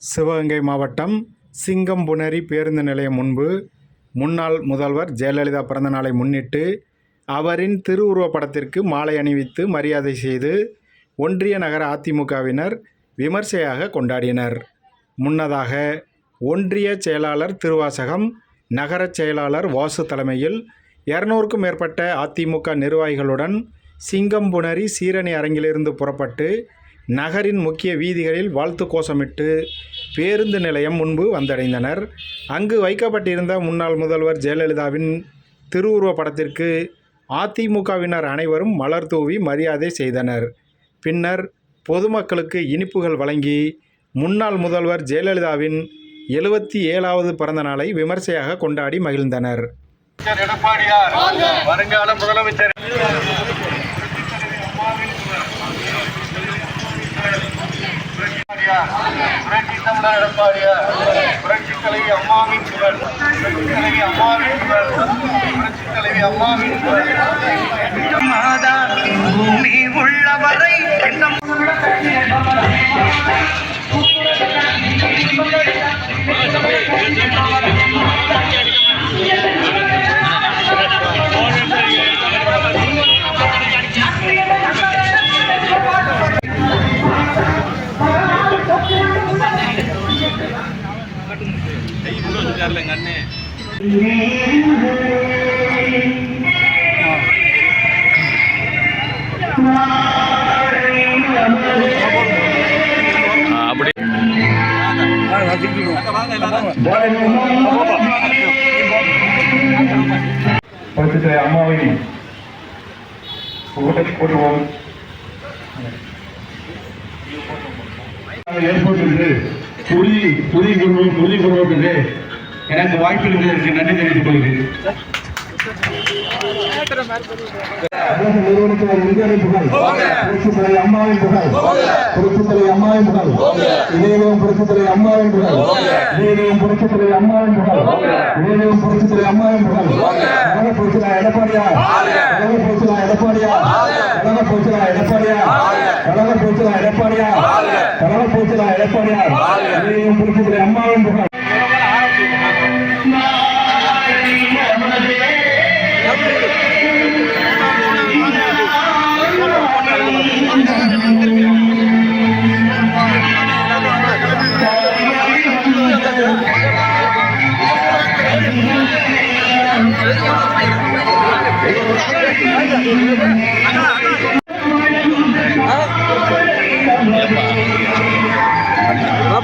சிவகங்கை மாவட்டம் சிங்கம்புணரி பேருந்து நிலையம் முன்பு முன்னாள் முதல்வர் ஜெயலலிதா பிறந்தநாளை முன்னிட்டு அவரின் திருவுருவப் படத்திற்கு மாலை அணிவித்து மரியாதை செய்து ஒன்றிய நகர அதிமுகவினர் விமர்சையாக கொண்டாடினர். முன்னதாக ஒன்றிய செயலாளர் திருவாசகம் நகரச் செயலாளர் வாசு தலைமையில் இருநூறுக்கும் மேற்பட்ட அதிமுக நிர்வாகிகளுடன் சிங்கம்புணரி சீரணி அரங்கிலிருந்து புறப்பட்டு நகரின் முக்கிய வீதிகளில் வாழ்த்து கோஷமிட்டு பேருந்து நிலையம் முன்பு வந்தடைந்தனர். அங்கு வைக்கப்பட்டிருந்த முன்னாள் முதல்வர் ஜெயலலிதாவின் திருவுருவ படத்திற்கு அதிமுகவினர் அனைவரும் மலர் தூவி மரியாதை செய்தனர். பின்னர் பொதுமக்களுக்கு இனிப்புகள் வழங்கி முன்னாள் முதல்வர் ஜெயலலிதாவின் எழுபத்தி ஏழாவது பிறந்த நாளை விமர்சையாக கொண்டாடி மகிழ்ந்தனர். எடப்பாடியார் வருங்கால முதலமைச்சர். அண்ணா எடப்பாடியார் புரட்சி தலைவி அம்மாவின் குரல் புரட்சி தலைவி அம்மாவின் குரல் புரட்சி தலைவி அம்மாவின் குரல் மாதா பூமி உள்ளவர் பரிசுத்த அம்மாவின் புகழை போடுவோம் ஏற்பட்டு புரி புரி குருவும் புரி குருவும் எனக்கு வாய்ப்பு நன்றி தெரிவித்துக் கொள்கிறேன். அரசு அம்மாவின் புகழ் புரட்சித்துறை அம்மாவின் புகழ் இதயம் அம்மாவின் புகழ் இதயம் அம்மாவின் புகழ் இதயம் அம்மாவின் புகழ். எடப்பாடியார் தலைமை போச்சுடா எடப்பாடியார் குறிப்பிட்ட அம்மாவின் அண்ணா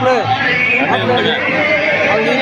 आपलं आपलं